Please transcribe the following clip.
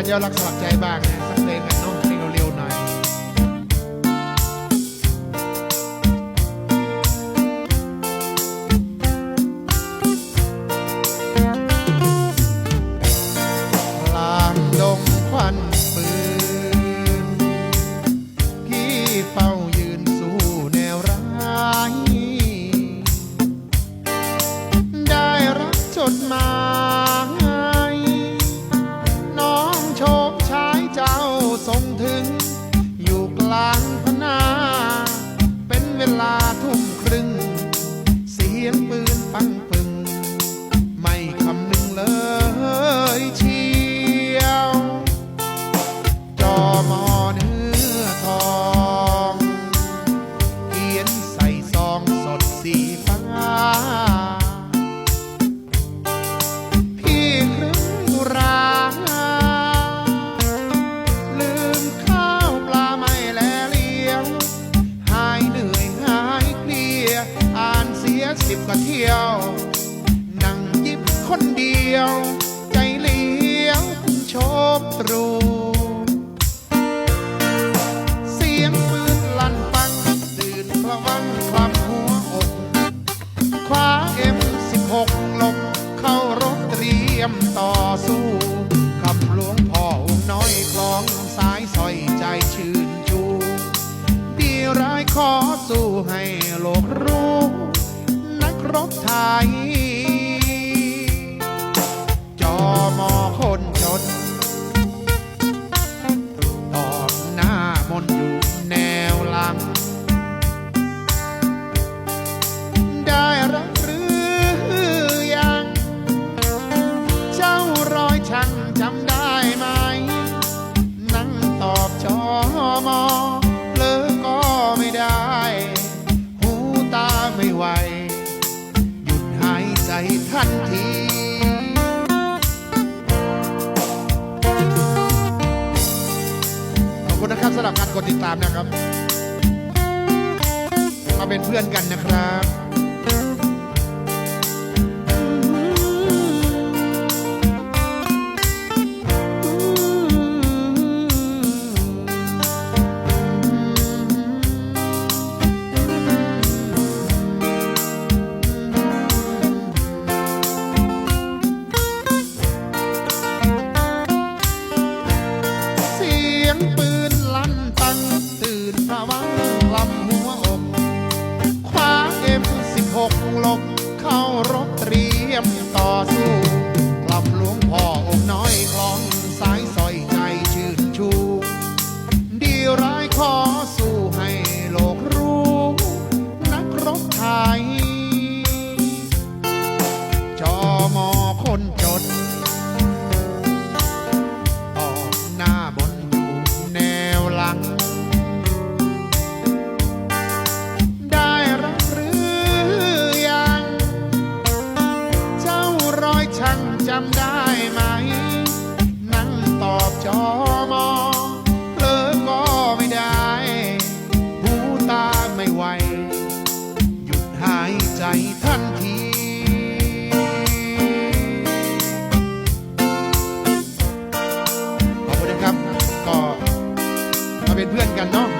านยอดรักสลักใจบ้างนะสักเพลงกันเนาะเพลงเร็วๆหน่อยกลางดง ยวนั่งยิบคนเดียว ใจเลี้ยวชบตรูเสียงปืนลั่นปังตื่นพระวังคลำหัวอกคว้าเอ็มสิบหกลบเข้ารถเตรียมต่อสู้คำหลวงพ่อองค์น้อยคลองสายสอยใจชื่นชูดีร้ายขอสู้ให้ บไทย จอมอคนจน ตอบหน้ามนอยู่แนวหลัง ได้รับหรือยัง เจ้ารอยช่างจำได้ไหม นั่งตอบจอมอ ทันที ขอบคุณนะครับสำหรับการกดติดตามนะครับ มาเป็นเพื่อนกันนะครับ มต่อำได้ไหม นั่งตอบจอมอเพลอก็ไม่ได้ หูตาไม่ไหว หยุดหายใจทันที ขอบคุณนะครับ ก็มาเป็นเพื่อนกันเนาะ